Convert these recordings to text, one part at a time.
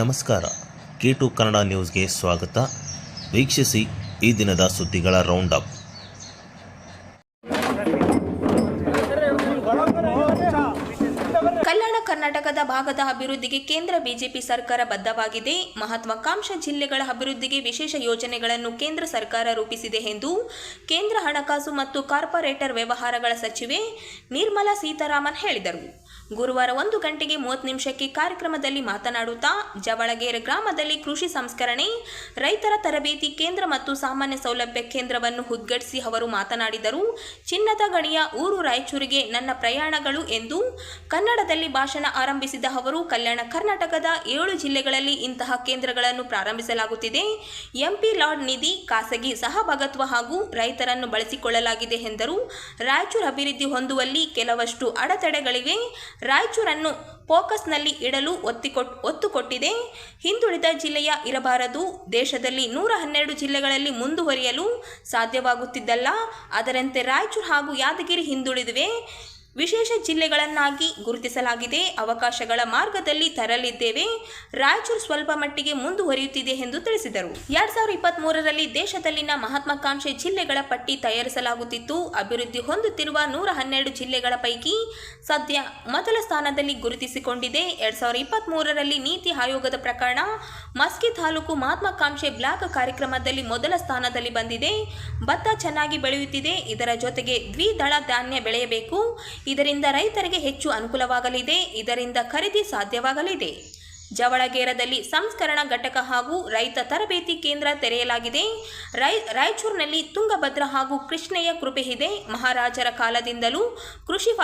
ನಮಸ್ಕಾರ. K to Kannada ನ್ಯೂಸ್ಗೆ ಸ್ವಾಗತ. ವೀಕ್ಷಿಸಿ ಈ ದಿನದ ಸುದ್ದಿಗಳ ರೌಂಡ್ ಅಪ್ ಕಲ್ಯಾಣ ಕರ್ನಾಟಕದ ಭಾಗದ ಅಭಿವೃದ್ಧಿಗೆ ಕೇಂದ್ರ ಬಿಜೆಪಿ ಸರ್ಕಾರ ಬದ್ಧವಾಗಿದೆ. ಮಹತ್ವಾಕಾಂಕ್ಷ ಜಿಲ್ಲೆಗಳ ಅಭಿವೃದ್ಧಿಗೆ ವಿಶೇಷ ಯೋಜನೆಗಳನ್ನು ಕೇಂದ್ರ ಸರ್ಕಾರ ರೂಪಿಸಿದೆ ಎಂದು ಕೇಂದ್ರ ಹಣಕಾಸು ಮತ್ತು ಕಾರ್ಪೊರೇಟರ್ ವ್ಯವಹಾರಗಳ ಸಚಿವೆ ನಿರ್ಮಲಾ ಸೀತಾರಾಮನ್ ಹೇಳಿದರು. ಗುರುವಾರ ಒಂದು ಗಂಟೆಗೆ ಮೂವತ್ತು ನಿಮಿಷಕ್ಕೆ ಕಾರ್ಯಕ್ರಮದಲ್ಲಿ ಮಾತನಾಡುತ್ತಾ ಜವಳಗೇರೆ ಗ್ರಾಮದಲ್ಲಿ ಕೃಷಿ ಸಂಸ್ಕರಣೆ, ರೈತರ ತರಬೇತಿ ಕೇಂದ್ರ ಮತ್ತು ಸಾಮಾನ್ಯ ಸೌಲಭ್ಯ ಕೇಂದ್ರವನ್ನು ಉದ್ಘಾಟಿಸಿ ಅವರು ಮಾತನಾಡಿದರು. ಚಿನ್ನದ ಗಣಿಯ ಊರು ರಾಯಚೂರಿಗೆ ನನ್ನ ಪ್ರಯಾಣಗಳು ಎಂದು ಕನ್ನಡದಲ್ಲಿ ಭಾಷಣ ಆರಂಭಿಸಿದ ಅವರು, ಕಲ್ಯಾಣ ಕರ್ನಾಟಕದ ಏಳು ಜಿಲ್ಲೆಗಳಲ್ಲಿ ಇಂತಹ ಕೇಂದ್ರಗಳನ್ನು ಪ್ರಾರಂಭಿಸಲಾಗುತ್ತಿದೆ. ಎಂಪಿ ಲಾರ್ಡ್ ನಿಧಿ ಖಾಸಗಿ ಸಹಭಾಗತ್ವ ಹಾಗೂ ರೈತರನ್ನು ಬಳಸಿಕೊಳ್ಳಲಾಗಿದೆ ಎಂದರು. ರಾಯಚೂರು ಅಭಿವೃದ್ಧಿ ಹೊಂದುವಲ್ಲಿ ಕೆಲವಷ್ಟು ಅಡೆತಡೆಗಳಿವೆ. ರಾಯಚೂರನ್ನು ಫೋಕಸ್ನಲ್ಲಿ ಇಡಲು ಒತ್ತಿಕೊಟ್ ಒತ್ತು ಕೊಟ್ಟಿದೆ ಹಿಂದುಳಿದ ಜಿಲ್ಲೆಯ ಇರಬಾರದು. ದೇಶದಲ್ಲಿ ನೂರ ಹನ್ನೆರಡು ಜಿಲ್ಲೆಗಳಲ್ಲಿ ಮುಂದುವರಿಯಲು ಸಾಧ್ಯವಾಗುತ್ತಿದ್ದಲ್ಲ. ಅದರಂತೆ ರಾಯಚೂರು ಹಾಗೂ ಯಾದಗಿರಿ ಹಿಂದುಳಿದಿವೆ. ವಿಶೇಷ ಜಿಲ್ಲೆಗಳನ್ನಾಗಿ ಗುರುತಿಸಲಾಗಿದೆ. ಅವಕಾಶಗಳ ಮಾರ್ಗದಲ್ಲಿ ತರಲಿದ್ದೇವೆ. ರಾಯಚೂರು ಸ್ವಲ್ಪ ಮಟ್ಟಿಗೆ ಮುಂದುವರಿಯುತ್ತಿದೆ ಎಂದು ತಿಳಿಸಿದರು. ಎರಡ್ ಸಾವಿರದ ಇಪ್ಪತ್ತ್ ಮೂರರಲ್ಲಿ ದೇಶದಲ್ಲಿನ ಮಹತ್ವಾಕಾಂಕ್ಷೆ ಜಿಲ್ಲೆಗಳ ಪಟ್ಟಿ ತಯಾರಿಸಲಾಗುತ್ತಿತ್ತು. ಅಭಿವೃದ್ಧಿ ಹೊಂದುತ್ತಿರುವ ನೂರ ಹನ್ನೆರಡು ಜಿಲ್ಲೆಗಳ ಪೈಕಿ ಸದ್ಯ ಮೊದಲ ಸ್ಥಾನದಲ್ಲಿ ಗುರುತಿಸಿಕೊಂಡಿದೆ. ಎರಡ್ ಸಾವಿರದ ಇಪ್ಪತ್ತ್ ನೀತಿ ಆಯೋಗದ ಪ್ರಕರಣ ಮಸ್ಕಿ ತಾಲೂಕು ಮಹತ್ವಾಕಾಂಕ್ಷೆ ಬ್ಲಾಕ್ ಕಾರ್ಯಕ್ರಮದಲ್ಲಿ ಮೊದಲ ಸ್ಥಾನದಲ್ಲಿ ಬಂದಿದೆ. ಭತ್ತ ಚೆನ್ನಾಗಿ ಬೆಳೆಯುತ್ತಿದೆ. ಇದರ ಜೊತೆಗೆ ದ್ವಿದಳ ಧಾನ್ಯ ಬೆಳೆಯಬೇಕು. ಇದರಿಂದ ರೈತರಿಗೆ ಹೆಚ್ಚು ಅನುಕೂಲವಾಗಲಿದೆ, ಇದರಿಂದ ಖರೀದಿ ಸಾಧ್ಯವಾಗಲಿದೆ. ಜವಳಗೇರದಲ್ಲಿ ಸಂಸ್ಕರಣಾ ಘಟಕ ಹಾಗೂ ರೈತ ತರಬೇತಿ ಕೇಂದ್ರ ತೆರೆಯಲಾಗಿದೆ. ರೈ, ರಾಯಚೂರಿನಲ್ಲಿ ತುಂಗಭದ್ರ ಹಾಗೂ ಕೃಷ್ಣೆಯ ಕೃಪೆ ಇದೆ. ಮಹಾರಾಜರ ಕಾಲದಿಂದಲೂ ಕೃಷಿ ಫ,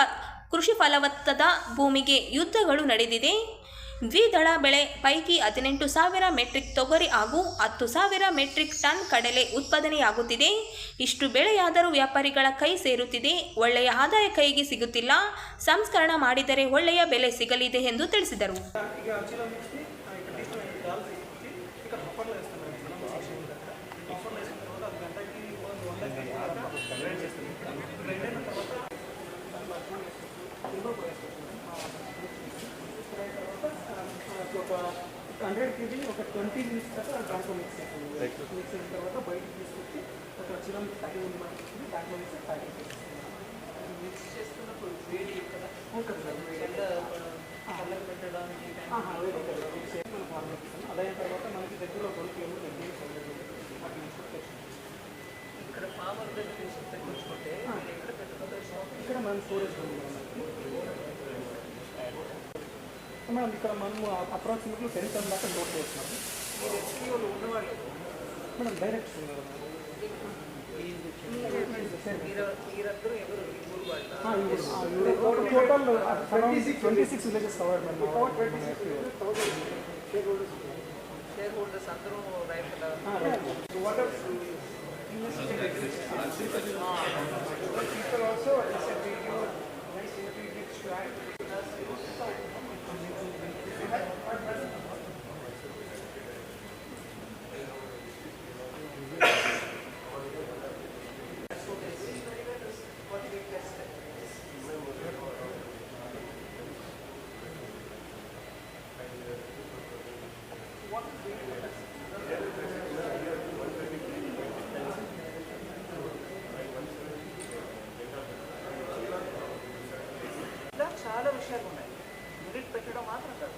ಕೃಷಿ ಫಲವತ್ತದ ಭೂಮಿಗೆ ಯುದ್ಧಗಳು ನಡೆದಿದೆ. ದ್ವಿದಳ ಬೆಳೆ, ಪೈಕಿ ಹದಿನೆಂಟು ಸಾವಿರ ಮೆಟ್ರಿಕ್ ತೊಗರಿ ಹಾಗೂ ಹತ್ತು ಸಾವಿರ ಮೆಟ್ರಿಕ್ ಟನ್ ಕಡಲೆ ಉತ್ಪಾದನೆಯಾಗುತ್ತಿದೆ. ಇಷ್ಟು ಬೆಳೆಯಾದರೂ ವ್ಯಾಪಾರಿಗಳ ಕೈ ಸೇರುತ್ತಿದೆ. ಒಳ್ಳೆಯ ಆದಾಯ ಕೈಗೆ ಸಿಗುತ್ತಿಲ್ಲ. ಸಂಸ್ಕರಣ ಮಾಡಿದರೆ ಒಳ್ಳೆಯ ಬೆಲೆ ಸಿಗಲಿದೆ ಎಂದು ತಿಳಿಸಿದರು. హండ్రెడ్ కేజీ ఒక ట్వంటీ మినిట్స్ దాకా దాంట్లో మిక్స్ అవుతుంది మిక్స్ అయిన తర్వాత బయటకు తీసుకొచ్చి ఒక చిన్న తగ్గి ఉంది మనకి. దాంట్లో మిక్స్ ప్యాకింగ్ చేస్తుంది మిక్స్ చేస్తున్నప్పుడు వేడి ఉంటుంది సార్ వేడి. పెట్టడానికి అదైన తర్వాత మనకి దగ్గర రెండు కిలోమీటర్ దగ్గర ఇక్కడ ఫార్మర్ దగ్గర తెచ్చుకుంటే ఇక్కడ పెట్టుకుంటే ఇక్కడ మనం స్టోరేజ్ ఉంది మనం ఇక్కడ మనము అప్రాక్సిమేట్లీ టెన్ టన్ దాకా లోడ్ చేస్తున్నాము మీరు ఎస్పీఓలో ఉన్నవాళ్ళు madam direct total twenty six villages cover shareholders అందరూ రైతుల చాలా విషయాలు ఉన్నాయి యూనిట్ పెట్టడం మాత్రం కాదు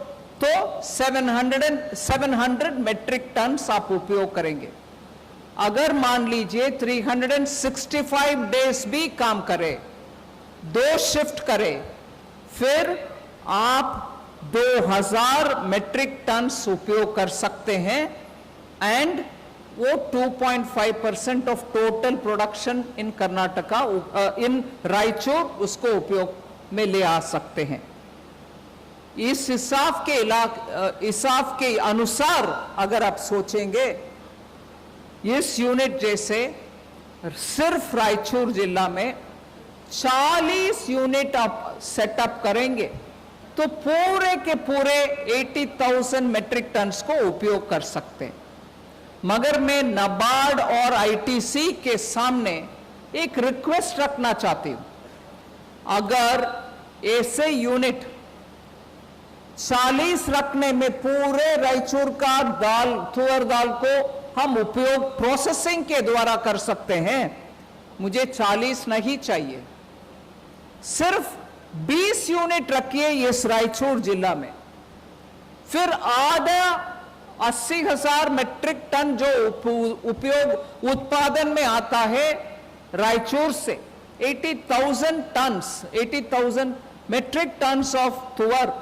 तो 700 700 मेट्रिक टन आप उपयोग करेंगे। अगर मान लीजिए 365 डेज़ भी काम करे, दो शिफ्ट करे, फिर आप 2000 मेट्रिक टन उपयोग कर सकते हैं एंड वो 2.5 percent of total production in Karnataka in Raichur उसको उपयोग में ले आ सकते हैं। इस हिसाब के इलाक हिसाब के अनुसार अगर आप सोचेंगे इस यूनिट जैसे सिर्फ़ रायचूर जिला में 40 यूनिट आप सेटअप करेंगे तो पूरे के पूरे 80,000 मेट्रिक टन्स को उपयोग कर सकते हैं। मगर मैं नबार्ड और आईटीसी के सामने एक रिक्वेस्ट रखना चाहती हूँ। अगर ऐसे यूनिट 40 रखने में पूरे रायचूर का दाल तुअर दाल को हम उपयोग प्रोसेसिंग के द्वारा कर सकते हैं। मुझे 40 नहीं चाहिए। सिर्फ़ 20 यूनिट रखिए इस रायचूर जिला में। फिर आधा अस्सी हज़ार मेट्रिक टन जो उपयोग उत्पादन में आता है रायचूर से 80,000 टन्स 80,000 मेट्रिक टन्स ऑफ़ तुअर।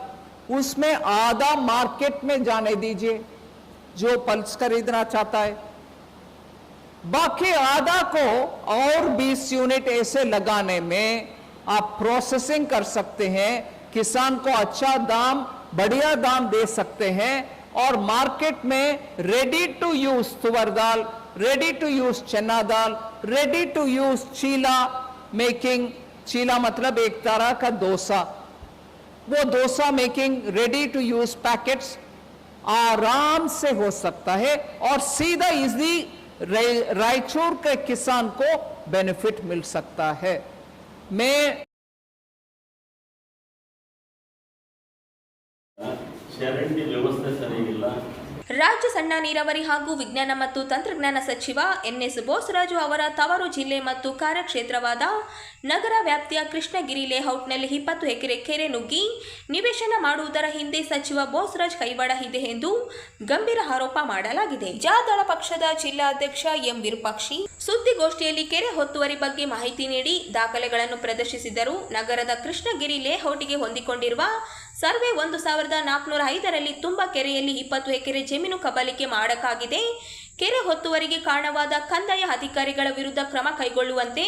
उसमें आधा मार्केट में जाने दीजिए, जो पल्स खरीदना चाहता है। बाकी आधा को और 20 यूनिट ऐसे लगाने में आप प्रोसेसिंग कर सकते हैं। किसान को अच्छा दाम, बढ़िया दाम दे सकते हैं और मार्केट में रेडी टू यूज़ तुवर दाल रेडी टू यूज़ चना दाल रेडी टू यूज़ चीला मेकिंग चीला मतलब एक तरह का डोसा। वो dosa making ready to use packets आराम से हो सकता है और सीधा इजी रायचूर के किसान को बेनिफिट मिल सकता है मैं ಚರಂಡಿ ವ್ಯವಸ್ಥೆ ಸರಿಯಿಲ್ಲ ರಾಜ್ಯ ಸಣ್ಣ ನೀರಾವರಿ ಹಾಗೂ ವಿಜ್ಞಾನ ಮತ್ತು ತಂತ್ರಜ್ಞಾನ ಸಚಿವ ಎನ್ಎಸ್ ಬೋಸರಾಜು ಅವರ ತವರು ಜಿಲ್ಲೆ ಮತ್ತು ಕಾರ್ಯಕ್ಷೇತ್ರವಾದ ನಗರ ವ್ಯಾಪ್ತಿಯ ಕೃಷ್ಣಗಿರಿ ಲೇಔಟ್ನಲ್ಲಿ ಇಪ್ಪತ್ತು ಎಕರೆ ಕೆರೆ ನುಗ್ಗಿ ನಿವೇಶನ ಮಾಡುವುದರ ಹಿಂದೆ ಸಚಿವ ಬೋಸರಾಜ್ ಕೈವಾಡ ಇದೆ ಎಂದು ಗಂಭೀರ ಆರೋಪ ಮಾಡಲಾಗಿದೆ. ಜಾದಳ ಪಕ್ಷದ ಜಿಲ್ಲಾಧ್ಯಕ್ಷ ಎಂ ವಿರೂಪಾಕ್ಷಿ ಸುದ್ದಿಗೋಷ್ಠಿಯಲ್ಲಿ ಕೆರೆ ಹೊತ್ತುವರಿ ಬಗ್ಗೆ ಮಾಹಿತಿ ನೀಡಿ ದಾಖಲೆಗಳನ್ನು ಪ್ರದರ್ಶಿಸಿದರು. ನಗರದ ಕೃಷ್ಣಗಿರಿ ಲೇಔಟ್ಗೆ ಹೊಂದಿಕೊಂಡಿರುವ ಸರ್ವೆ ಒಂದು ಸಾವಿರದ ನಾಲ್ಕುನೂರ ಐದರಲ್ಲಿ ತುಂಬ ಕೆರೆಯಲ್ಲಿ ಇಪ್ಪತ್ತು ಎಕರೆ ಜಮೀನು ಕಬಲಿಕೆ ಮಾಡಕ್ಕಾಗಿದೆ. ಕೆರೆ ಹೊತ್ತುವರಿಗೆ ಕಾರಣವಾದ ಕಂದಾಯ ಅಧಿಕಾರಿಗಳ ವಿರುದ್ಧ ಕ್ರಮ ಕೈಗೊಳ್ಳುವಂತೆ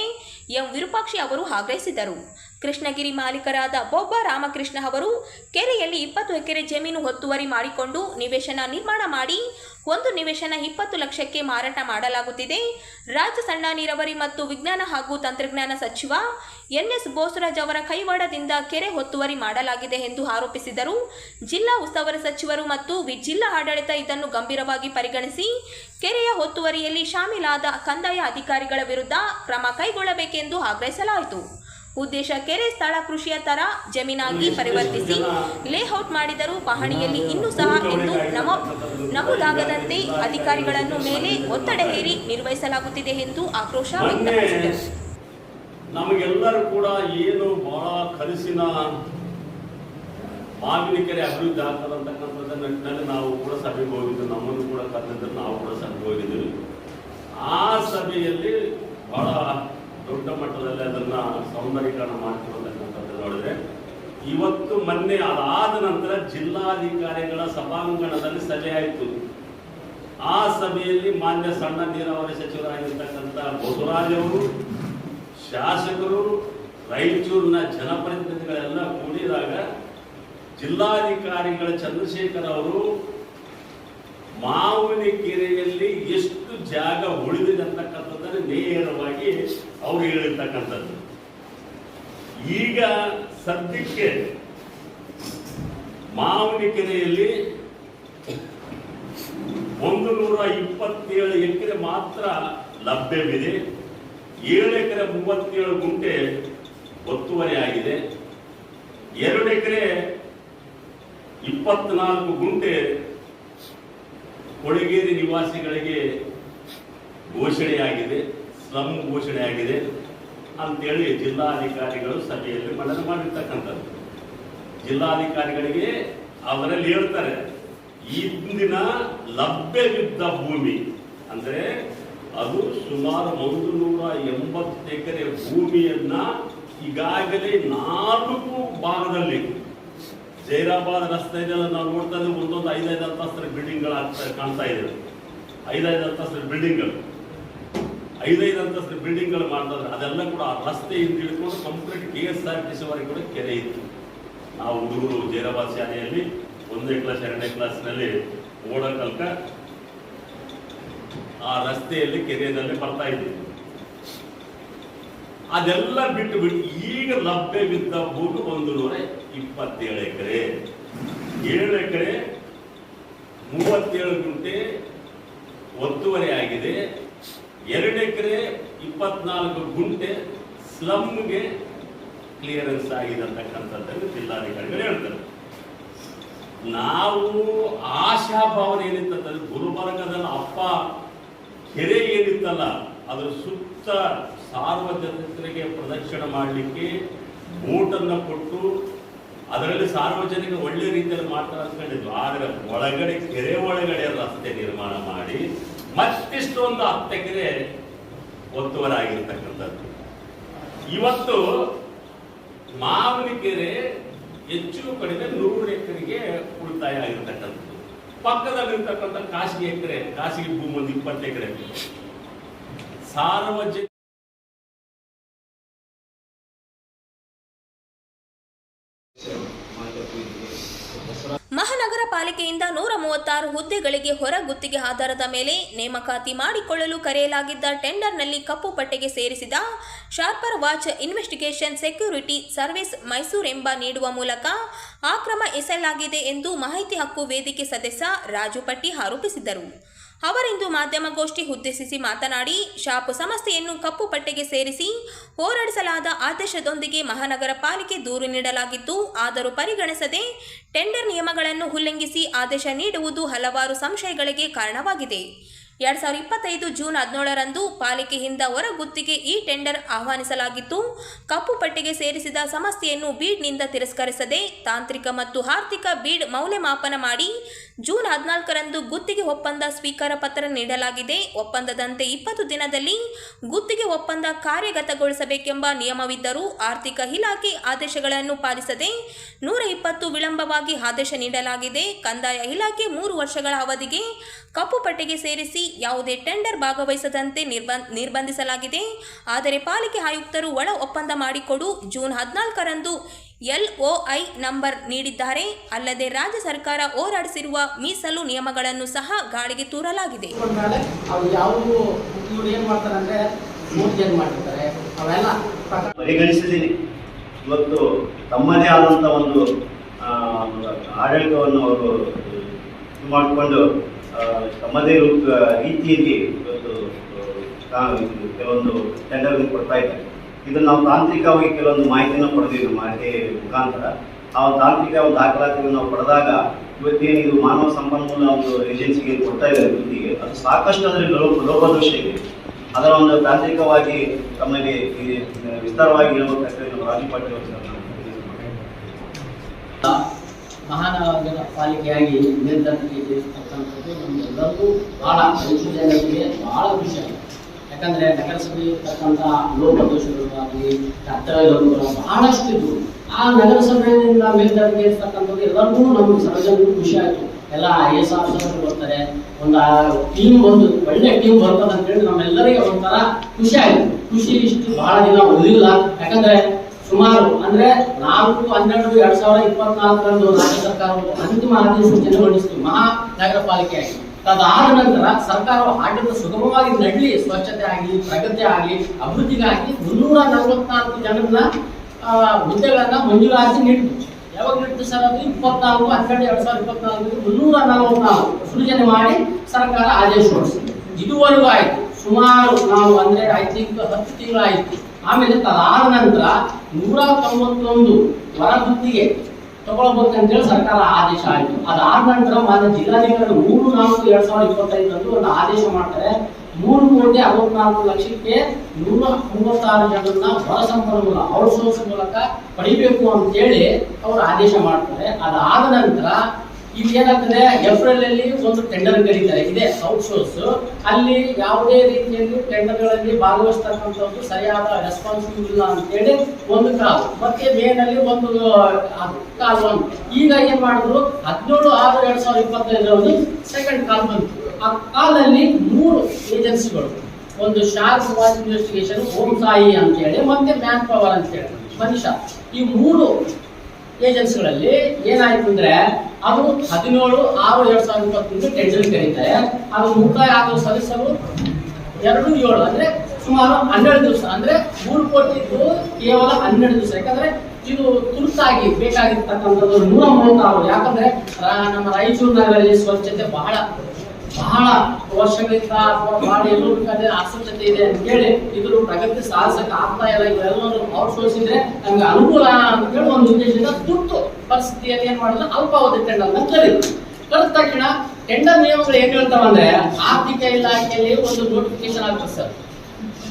ಎಂ. ವಿರೂಪಾಕ್ಷಿ ಅವರು ಆಗ್ರಹಿಸಿದರು. ಕೃಷ್ಣಗಿರಿ ಮಾಲೀಕರಾದ ಬೊಬ್ಬ ರಾಮಕೃಷ್ಣ ಅವರು ಕೆರೆಯಲ್ಲಿ ಇಪ್ಪತ್ತು ಎಕರೆ ಜಮೀನು ಹೊತ್ತುವರಿ ಮಾಡಿಕೊಂಡು ನಿವೇಶನ ನಿರ್ಮಾಣ ಮಾಡಿ ಒಂದು ನಿವೇಶನ ಇಪ್ಪತ್ತು ಲಕ್ಷಕ್ಕೆ ಮಾರಾಟ ಮಾಡಲಾಗುತ್ತಿದೆ. ರಾಜ್ಯ ಸಣ್ಣ ನೀರಾವರಿ ಮತ್ತು ವಿಜ್ಞಾನ ಹಾಗೂ ತಂತ್ರಜ್ಞಾನ ಸಚಿವ ಎನ್ಎಸ್ ಬೋಸರಾಜ್ ಅವರ ಕೈವಾಡದಿಂದ ಕೆರೆ ಒತ್ತುವರಿ ಮಾಡಲಾಗಿದೆ ಎಂದು ಆರೋಪಿಸಿದರು. ಜಿಲ್ಲಾ ಉಸ್ತುವಾರಿ ಸಚಿವರು ಮತ್ತು ಜಿಲ್ಲಾ ಆಡಳಿತ ಇದನ್ನು ಗಂಭೀರವಾಗಿ ಪರಿಗಣಿಸಿ, ಕೆರೆಯ ಒತ್ತುವರಿಯಲ್ಲಿ ಶಾಮೀಲಾದ ಕಂದಾಯ ಅಧಿಕಾರಿಗಳ ವಿರುದ್ಧ ಕ್ರಮ ಕೈಗೊಳ್ಳಬೇಕೆಂದು ಆಗ್ರಹಿಸಲಾಯಿತು. ಉದ್ದೇಶ ಕೆರೆ ಸ್ಥಳ ಕೃಷಿಯ ತರ ಜಮೀನಾಗಿ ಪರಿವರ್ತಿಸಿ ಲೇಔಟ್ ಮಾಡಿದರೂ ಪಹಣಿಯಲ್ಲಿ ಇನ್ನೂ ಸಹ ಎಂದು ನಮ ನಮೂದಾಗದಂತೆ ಅಧಿಕಾರಿಗಳನ್ನು ಮೇಲೆ ಒತ್ತಡ ಹೇರಿ ನಿರ್ವಹಿಸಲಾಗುತ್ತಿದೆ ಎಂದು ಆಕ್ರೋಶ ವ್ಯಕ್ತಪಡಿಸಿದರು ನಮಗೆಲ್ಲರೂ ಕೂಡ ಏನು ಬಹಳ ಕನಸಿನ ಮಾವಿನ ಕೆರೆ ಅಭಿವೃದ್ಧಿ ಆಗ್ತದೆ ನಿಟ್ಟಿನಲ್ಲಿ ನಾವು ಕೂಡ ಸಭೆಗೆ ಹೋಗಿದ್ದು, ನಮ್ಮನ್ನು ಕೂಡ ಕರೆದಿದ್ದರು ನಾವು ಕೂಡ ಸಭೆಗೆ ಹೋಗಿದ್ದೀವಿ. ಆ ಸಭೆಯಲ್ಲಿ ಬಹಳ ದೊಡ್ಡ ಮಟ್ಟದಲ್ಲಿ ಅದನ್ನ ಸೌಂದರ್ಯೀಕರಣ ಮಾಡ್ತಿರೋತಕ್ಕಂಥದ್ದು ನೋಡಿದ್ರೆ. ಇವತ್ತು ಮೊನ್ನೆ ಅದಾದ ನಂತರ ಜಿಲ್ಲಾಧಿಕಾರಿಗಳ ಸಭಾಂಗಣದಲ್ಲಿ ಸಭೆ ಆಯಿತು. ಆ ಸಭೆಯಲ್ಲಿ ಮಾನ್ಯ ಸಣ್ಣ ನೀರಾವರಿ ಸಚಿವರಾಗಿರ್ತಕ್ಕಂಥ ಬಸವರಾಜ್ ಅವರು, ಶಾಸಕರು, ರಾಯಚೂರಿನ ಜನಪ್ರತಿನಿಧಿಗಳೆಲ್ಲ ಕೂಡಿದಾಗ ಜಿಲ್ಲಾಧಿಕಾರಿಗಳ ಚಂದ್ರಶೇಖರ್ ಅವರು ಮಾವಿನ ಕೆರೆಯಲ್ಲಿ ಎಷ್ಟು ಜಾಗ ಉಳಿದಿದೆ ಅಂತಕ್ಕಂಥದ್ದನ್ನು ನೇರವಾಗಿ ಅವರು ಹೇಳಿರ್ತಕ್ಕಂಥದ್ದು. ಈಗ ಸದ್ಯಕ್ಕೆ ಮಾವಿನ ಕೆರೆಯಲ್ಲಿ ಒಂದು ನೂರ ಇಪ್ಪತ್ತೇಳು ಎಕರೆ ಮಾತ್ರ ಲಭ್ಯವಿದೆ. ಏಳು ಎಕರೆ ಮೂವತ್ತೇಳು ಗುಂಟೆ ಒತ್ತುವರಿ ಆಗಿದೆ. ಎರಡು ಎಕರೆ ಇಪ್ಪತ್ನಾಲ್ಕು ಗುಂಟೆ ಕೊಳಗೇರಿ ನಿವಾಸಿಗಳಿಗೆ ಘೋಷಣೆಯಾಗಿದೆ. ಸ್ಲಮ್ ಘೋಷಣೆಯಾಗಿದೆ ಅಂತೇಳಿ ಜಿಲ್ಲಾಧಿಕಾರಿಗಳು ಸಭೆಯಲ್ಲಿ ಮನವಿ ಮಾಡಿರ್ತಕ್ಕಂಥದ್ದು. ಜಿಲ್ಲಾಧಿಕಾರಿಗಳಿಗೆ ಅವರಲ್ಲಿ ಹೇಳ್ತಾರೆ ಇಂದಿನ ಲಭ್ಯವಿದ್ದ ಭೂಮಿ, ಅಂದರೆ ಅದು ಸುಮಾರು ಒಂದು ನೂರ ಎಂಬತ್ತು ಎಕರೆ ಭೂಮಿಯನ್ನ ಈಗಾಗಲೇ ನಾಲ್ಕು ಭಾಗದಲ್ಲಿ, ಜೈರಾಬಾದ್ ಇದೆಲ್ಲ ನಾವು ನೋಡ್ತಾ ಇದ್ದೀವಿ, ಒಂದೊಂದು ಐದೈದು ಅಂತಸ್ತರ ಬಿಲ್ಡಿಂಗ್ಗಳು ಆಗ್ತಾ ಕಾಣ್ತಾ ಇದೆ. ಐದೈದು ಅಂತಸ್ತರ ಬಿಲ್ಡಿಂಗ್ಗಳು ಐದೈದು ಅಂತಸ್ತು ಬಿಲ್ಡಿಂಗ್ಗಳು ಮಾಡ್ತಾರೆ ಅದೆಲ್ಲ ಕೂಡ ಆ ರಸ್ತೆಯಿಂದ ಹಿಡ್ಕೊಂಡು complete K S R T C ವರೆಗೆ ಕೂಡ ಕೆರೆ ಇತ್ತು. ನಾವು ಹುಡುಗರು ಜೈರಾಬಾದ್ ಶಾಲೆಯಲ್ಲಿ ಒಂದನೇ ಕ್ಲಾಸ್ ಎರಡನೇ ಕ್ಲಾಸ್ನಲ್ಲಿ ಓಡೋ ಆ ರಸ್ತೆಯಲ್ಲಿ ಕೆರೆಯಲ್ಲಿ ಬರ್ತಾ ಇದ್ದೀವಿ ಅದೆಲ್ಲ ಬಿಟ್ಟು ಬಿಟ್ಟು ಈಗ ಲಭ್ಯವಿದ್ದ ಭೂಮಿ ಒಂದು ನೂರ ಇಪ್ಪತ್ತೇಳು ಎಕರೆ. ಏಳು ಎಕರೆ ಮೂವತ್ತೇಳು ಗುಂಟೆ ಒತ್ತುವರಿ ಆಗಿದೆ. ಎರಡು ಎಕರೆ ಇಪ್ಪತ್ನಾಲ್ಕು ಗುಂಟೆ ಸ್ಲಮ್ಗೆ ಕ್ಲಿಯರೆನ್ಸ್ ಆಗಿದೆ ಅಂತಕ್ಕಂಥದ್ದನ್ನು ಜಿಲ್ಲಾಧಿಕಾರಿಗಳು ಹೇಳ್ತಾರೆ. ನಾವು ಆಶಾಭಾವನೆ ಏನಿತ್ತಂತಂದ್ರೆ ಗುಲ್ಬರ್ಗದಲ್ಲಿ ಅಪ್ಪ ಕೆರೆ ಏನಿತ್ತಲ್ಲ, ಅದರ ಸುತ್ತ ಸಾರ್ವಜನಿಕರಿಗೆ ಪ್ರದಕ್ಷಿಣೆ ಮಾಡಲಿಕ್ಕೆ ಬೋಟನ್ನು ಕೊಟ್ಟು ಅದರಲ್ಲಿ ಸಾರ್ವಜನಿಕ ಒಳ್ಳೆ ರೀತಿಯಲ್ಲಿ ಮಾಡ್ತಾರೆ ಅಂದ್ಕೊಂಡಿದ್ವು. ಆದರೆ ಒಳಗಡೆ ಕೆರೆ ಒಳಗಡೆ ರಸ್ತೆ ನಿರ್ಮಾಣ ಮಾಡಿ ಮತ್ತಿಷ್ಟು ಒಂದು ಹತ್ತು ಎಕರೆ ಇವತ್ತು ಮಾವಿನ ಮಾವನಕೆರೆ ಹೆಚ್ಚು ಕಡಿಮೆ ನೂರು ಎಕರೆಗೆ ಉಳಿತಾಯ ಆಗಿರ್ತಕ್ಕಂಥದ್ದು ಪಕ್ಕದಲ್ಲಿರ್ತಕ್ಕಂಥ ಖಾಸಗಿ ಎಕರೆ, ಖಾಸಗಿ ಭೂಮಿ ಒಂದು ಇಪ್ಪತ್ತು ಎಕರೆ. ಸಾರ್ವಜನಿಕ ಮಹಾನಗರ ಪಾಲಿಕೆಯಿಂದ ನೂರ ಮೂವತ್ತಾರು ಹುದ್ದೆಗಳಿಗೆ ಹೊರಗುತ್ತಿಗೆ ಆಧಾರದ ಮೇಲೆ ನೇಮಕಾತಿ ಮಾಡಿಕೊಳ್ಳಲು ಕರೆಯಲಾಗಿದ್ದ ಟೆಂಡರ್ನಲ್ಲಿ ಕಪ್ಪು ಪಟ್ಟಿಗೆ ಸೇರಿಸಿದ sharper watch investigation security service Mysuru ಎಂಬ ನೀಡುವ ಮೂಲಕ ಆಕ್ರಮ ಎಸಲಾಗಿದೆ ಎಂದು ಮಾಹಿತಿ ಹಕ್ಕು ವೇದಿಕೆ ಸದಸ್ಯ ರಾಜು ಪಟ್ಟಿ ಆರೋಪಿಸಿದರು ಅವರಿಂದು ಮಾಧ್ಯಮಗೋಷ್ಠಿ ಉದ್ದೇಶಿಸಿ ಮಾತನಾಡಿ, ಶಾಪು ಸಮಸ್ಥೆಯನ್ನು ಕಪ್ಪು ಪಟ್ಟಿಗೆ ಸೇರಿಸಿ ಹೋರಾಡಿಸಲಾದ ಆದೇಶದೊಂದಿಗೆ ಮಹಾನಗರ ಪಾಲಿಕೆ ದೂರು ನೀಡಲಾಗಿತ್ತು. ಆದರೂ ಪರಿಗಣಿಸದೆ ಟೆಂಡರ್ ನಿಯಮಗಳನ್ನು ಉಲ್ಲಂಘಿಸಿ ಆದೇಶ ನೀಡುವುದು ಹಲವಾರು ಸಂಶಯಗಳಿಗೆ ಕಾರಣವಾಗಿದೆ. ಎರಡ್ ಸಾವಿರದ ಇಪ್ಪತ್ತೈದು ಜೂನ್ ಹದಿನೇಳರಂದು ಪಾಲಿಕೆಯಿಂದ ಹೊರಗುತ್ತಿಗೆ ಈ ಟೆಂಡರ್ ಆಹ್ವಾನಿಸಲಾಗಿತ್ತು. ಕಪ್ಪು ಪಟ್ಟಿಗೆ ಸೇರಿಸಿದ ಸಂಸ್ಥೆಯನ್ನು ಬೀಡ್ನಿಂದ ತಿರಸ್ಕರಿಸದೆ ತಾಂತ್ರಿಕ ಮತ್ತು ಆರ್ಥಿಕ ಬೀಡ್ ಮೌಲ್ಯಮಾಪನ ಮಾಡಿ ಜೂನ್ ಹದಿನಾಲ್ಕರಂದು ಗುತ್ತಿಗೆ ಒಪ್ಪಂದ ಸ್ವೀಕಾರ ಪತ್ರ ನೀಡಲಾಗಿದೆ. ಒಪ್ಪಂದದಂತೆ ಇಪ್ಪತ್ತು ದಿನದಲ್ಲಿ ಗುತ್ತಿಗೆ ಒಪ್ಪಂದ ಕಾರ್ಯಗತಗೊಳಿಸಬೇಕೆಂಬ ನಿಯಮವಿದ್ದರೂ ಆರ್ಥಿಕ ಇಲಾಖೆ ಆದೇಶಗಳನ್ನು ಪಾಲಿಸದೆ ನೂರ ಇಪ್ಪತ್ತು ವಿಳಂಬವಾಗಿ ಆದೇಶ ನೀಡಲಾಗಿದೆ. ಕಂದಾಯ ಇಲಾಖೆ ಮೂರು ವರ್ಷಗಳ ಅವಧಿಗೆ ಕಪ್ಪು ಪಟ್ಟಿಗೆ ಸೇರಿಸಿ ಯಾವುದೇ ಟೆಂಡರ್ ಭಾಗವಹಿಸದಂತೆ ನಿರ್ಬಂಧ ನಿರ್ಬಂಧಿಸಲಾಗಿದೆ. ಆದರೆ ಪಾಲಿಕೆ ಆಯುಕ್ತರು ಒಳ ಒಪ್ಪಂದ ಮಾಡಿಕೊಡು ಜೂನ್ ಹದಿನಾಲ್ಕರಂದು ಎಲ್ಒಐ ನಂಬರ್ ನೀಡಿದ್ದಾರೆ. ಅಲ್ಲದೆ ರಾಜ್ಯ ಸರ್ಕಾರ ಹೋರಾಡಿಸಿರುವ ಮೀಸಲು ನಿಯಮಗಳನ್ನು ಸಹ ಗಾಳಿಗೆ ತೂರಲಾಗಿದೆ. ಇವತ್ತು ತಮ್ಮದೇ ಆದಂಥ ಒಂದು ಆ, ಆಡಳಿತವನ್ನು ಅವರು ಮಾಡಿಕೊಂಡು ತಮ್ಮದೇ ರೀತಿಯಲ್ಲಿ ಒಂದು ಇದು ಕೆಲವೊಂದು ಟೆಂಡರ್ ಕೊಡ್ತಾ ಇದ್ದಾರೆ ಇದನ್ನು ನಾವು ತಾಂತ್ರಿಕವಾಗಿ ಕೆಲವೊಂದು ಮಾಹಿತಿಯನ್ನು ಪಡೆದಿವಿ ಮಾಹಿತಿ ಮುಖಾಂತರ. ಆ ತಾಂತ್ರಿಕ ಒಂದು ದಾಖಲಾತಿಯನ್ನು ನಾವು ಪಡೆದಾಗ ಇವತ್ತೇನು ಇದು ಮಾನವ ಸಂಪನ್ಮೂಲ ಒಂದು ಏಜೆನ್ಸಿಗೆ ಕೊಡ್ತಾ ಇದ್ದಾರೆ ವೃತ್ತಿಗೆ ಅದು ಸಾಕಷ್ಟು ಅದರಲ್ಲಿ ಲೋಪ ಲೋಪದೋಷ ಇದೆ. ಅದರ ಒಂದು ತಾಂತ್ರಿಕವಾಗಿ ತಮ್ಮಲ್ಲಿ ವಿಸ್ತಾರವಾಗಿ ಹೇಳಬೇಕಾಗ್ತದೆ ರಾಜು ಪಾಟೀಲ್ ಅವರು ಸರ್ ನಾನು ವಿನಂತಿ ಮಾಡ್ತೀನಿ. ಮಹಾನಗರ ಪಾಲಿಕೆಯಾಗಿ ನಿರ್ಧರಿಕೆ ಇರ್ತಕ್ಕಂಥದ್ದು ನಮಗೆಲ್ಲರಿಗೂ ಭಾಳ ರೈತ ಜನರಿಗೆ ಭಾಳ ವಿಷಯ. ಯಾಕಂದರೆ ನಗರಸಭೆ ಇರ್ತಕ್ಕಂಥ ಲೋಪದೋಷಗಳು ಆಗಲಿ ಕರ್ತವ್ಯಗಳು ಬಹಳಷ್ಟು ಇದ್ವು ಆ ನಗರಸಭೆಯಿಂದ ಮೇಲ್ದರ್ಜೆಗೆ ಇರ್ತಕ್ಕಂಥದ್ದು ಎಲ್ಲರಿಗೂ ನಮ್ಗೆ ಸಾರ್ವಜನಿಕರು ಖುಷಿ ಆಯಿತು. ಎಲ್ಲ ಐ ಎಸ್ ಆಫೀಸರ್ಗಳು ಬರ್ತಾರೆ. ಒಂದು ಟೀಮ್ ಒಂದು, ಒಳ್ಳೆ ಟೀಮ್ ಬರ್ತದೆ ಅಂತೇಳಿ ನಮ್ಮೆಲ್ಲರಿಗೆ ಒಂಥರ ಖುಷಿ ಆಯಿತು. ಖುಷಿ ಇಷ್ಟು ಬಹಳ ದಿನ ಉಳಿದಿಲ್ಲ ಯಾಕಂದ್ರೆ ಸುಮಾರು, ಅಂದ್ರೆ ನಾಲ್ಕು ಹನ್ನೆರಡು, ಎರಡ್ ಸಾವಿರದ ಇಪ್ಪತ್ನಾಲ್ಕರಂದು ರಾಜ್ಯ ಸರ್ಕಾರವು ಅಂತಿಮ ಅಧಿಸೂಚನೆ ಹೊರಡಿಸಿತು ಮಹಾನಗರಪಾಲಿಕೆ ಆಗಿ ಅದಾದ ನಂತರ ಸರ್ಕಾರವು ಆಡಳಿತ ಸುಗಮವಾಗಿ ನಡಲಿ, ಸ್ವಚ್ಛತೆ ಆಗಲಿ, ಪ್ರಗತಿ ಆಗಲಿ, ಅಭಿವೃದ್ಧಿಗಾಗಿ ಮುನ್ನೂರ ನಲವತ್ನಾಲ್ಕು ಜನರನ್ನ ಹುದ್ದೆಗಳನ್ನ ಮಂಜೂರಾತಿ ನೀಡಿತು ಯಾವಾಗ ನೀಡಿತು ಸರ್ ಅದು? ಇಪ್ಪತ್ನಾಲ್ಕು, ಹನ್ನೆರಡು, ಎರಡ್ ಸಾವಿರದ ಇಪ್ಪತ್ನಾಲ್ಕು ಮುನ್ನೂರ ನಲವತ್ನಾಲ್ಕು ಸೃಜನೆ ಮಾಡಿ ಸರ್ಕಾರ ಆದೇಶ ಹೊರಡಿಸಿತು ಇದುವರೆಗೂ ಆಯಿತು. ಸುಮಾರು ನಾವು ಅಂದ್ರೆ ಐ ಥಿಂಕ್ ಹತ್ತು ತಿಂಗಳಾಯ್ತು ಆಮೇಲೆ ತದಾದ ನಂತರ ನೂರ ತೊಂಬತ್ತೊಂದು ಹೊರ ಗುತ್ತಿಗೆ ತಗೊಳ್ಬೇಕಂತೇಳಿ ಸರ್ಕಾರ ಆದೇಶ ಆಯಿತು. ಅದಾದ ನಂತರ ಮಾನ್ಯ ಜಿಲ್ಲಾಧಿಕಾರಿ ಮೂರು ನಾಲ್ಕು ಎರಡ್ ಸಾವಿರದ ಇಪ್ಪತ್ತೈದರಂದು ಒಂದು ಆದೇಶ ಮಾಡ್ತಾರೆ. ಮೂರು ಕೋಟಿ ಅರವತ್ನಾಲ್ಕು ಲಕ್ಷಕ್ಕೆ ನೂರ ಮೂವತ್ತಾರು ಜನರನ್ನ ಹೊರ ಸಂಪನ್ಮೂಲ ಔಟ್ಸೋರ್ಸ್ ಮೂಲಕ ಪಡಿಬೇಕು ಅಂತೇಳಿ ಅವರು ಆದೇಶ ಮಾಡ್ತಾರೆ. ಅದಾದ ನಂತರ ಈಗ ಏನಾಗ್ತದೆ ಏಪ್ರಿಲ್ ಅಲ್ಲಿ ಒಂದು ಟೆಂಡರ್ ಕರೀತಾರೆ ಇದೆ ಔಟ್ಸೋರ್ಸ್ ಅಲ್ಲಿ ಯಾವುದೇ ರೀತಿಯಲ್ಲಿ ಟೆಂಡರ್ಗಳಲ್ಲಿ ಭಾಗವಹಿಸ್ತಕ್ಕಂಥದ್ದು ಸರಿಯಾದ ರೆಸ್ಪಾನ್ಸಿಬಲ್ ಇಲ್ಲ ಅಂತೇಳಿ ಒಂದು ಕಾಲು ಮತ್ತೆ ಮೇನಲ್ಲಿ ಒಂದು, ಅದು ಕಾಲು ಒಂದು ಈಗ ಏನ್ ಮಾಡಿದ್ರು ಹದಿನೇಳು ಆರು ಎರಡ್ ಸಾವಿರದ ಇಪ್ಪತ್ತೈದರಲ್ಲಿ ಸೆಕೆಂಡ್ ಕಾಲ್ ಬಂತು. ಆ ಕಾಲಲ್ಲಿ ಮೂರು ಏಜೆನ್ಸಿಗಳು ಒಂದು shark watch investigation, Om Sai ಅಂತೇಳಿ, ಮತ್ತೆ ಮ್ಯಾನ್ ಪವರ್ ಅಂತೇಳಿ. ಮನುಷ್ಯ ಈ ಮೂರು ಏಜೆನ್ಸಿಗಳಲ್ಲಿ ಏನಾಯ್ತು ಅಂದ್ರೆ ಅದು ಹದಿನೇಳು ಆರು ಎರಡ್ ಸಾವಿರದ ಇಪ್ಪತ್ತೊಂದು ಟೆಂಡರ್ ಕರೀತಾರೆ. ಅದು ಮುಕ್ತಾಯ ಆಗುವ ಸದಸ್ಯರು ಎರಡು ಏಳು ಅಂದ್ರೆ ಸುಮಾರು ಹನ್ನೆರಡು ದಿವಸ ಅಂದ್ರೆ ಮೂರು ಕೋಟಿ ಕೇವಲ ಹನ್ನೆರಡು ದಿವಸ. ಯಾಕಂದ್ರೆ ಇದು ತುರ್ತಾಗಿ ಬೇಕಾಗಿರ್ತಕ್ಕಂಥದ್ದು ನೂರ ಮೂವತ್ತಾರು. ಯಾಕಂದ್ರೆ ನಮ್ಮ ರಾಯಚೂರು ನಗರದಲ್ಲಿ ಸ್ವಚ್ಛತೆ ಬಹಳ ಬಹಳ ವರ್ಷಗಳಿಂದ ಅಥವಾ ಬಹಳ ಎಲ್ಲರೂ ಕಡೆ ಆಸಕ್ತಿ ಇದೆ ಅಂತ ಹೇಳಿ ಇದ್ರ ಪ್ರಗತಿ ಸಾಧಿಸಕ್ಕೆ ಆಗ್ತಾ ಇಲ್ಲ ಇವೆಲ್ಲರೂ ಔಟ್ಸೋರ್ಸಿದ್ರೆ ನಮ್ಗೆ ಅನುಕೂಲ ಅಂತ ಹೇಳಿ ಒಂದು ಉದ್ದೇಶದಿಂದ ತುರ್ತು ಪರಿಸ್ಥಿತಿಯಲ್ಲಿ ಏನ್ ಮಾಡಿದ್ರೆ ಅಲ್ಪಾವಧಿ ಟೆಂಡರ್ ಅಂತ ಕರೀತು ಕರೆದ ತಕ್ಷಣ ಟೆಂಡರ್ ನಿಯಮಗಳು ಏನ್ ಹೇಳ್ತಾವಂದ್ರೆ ಆರ್ಥಿಕ ಇಲಾಖೆಯಲ್ಲಿ ಒಂದು ನೋಟಿಫಿಕೇಶನ್ ಆಗ್ತದೆ ಸರ್.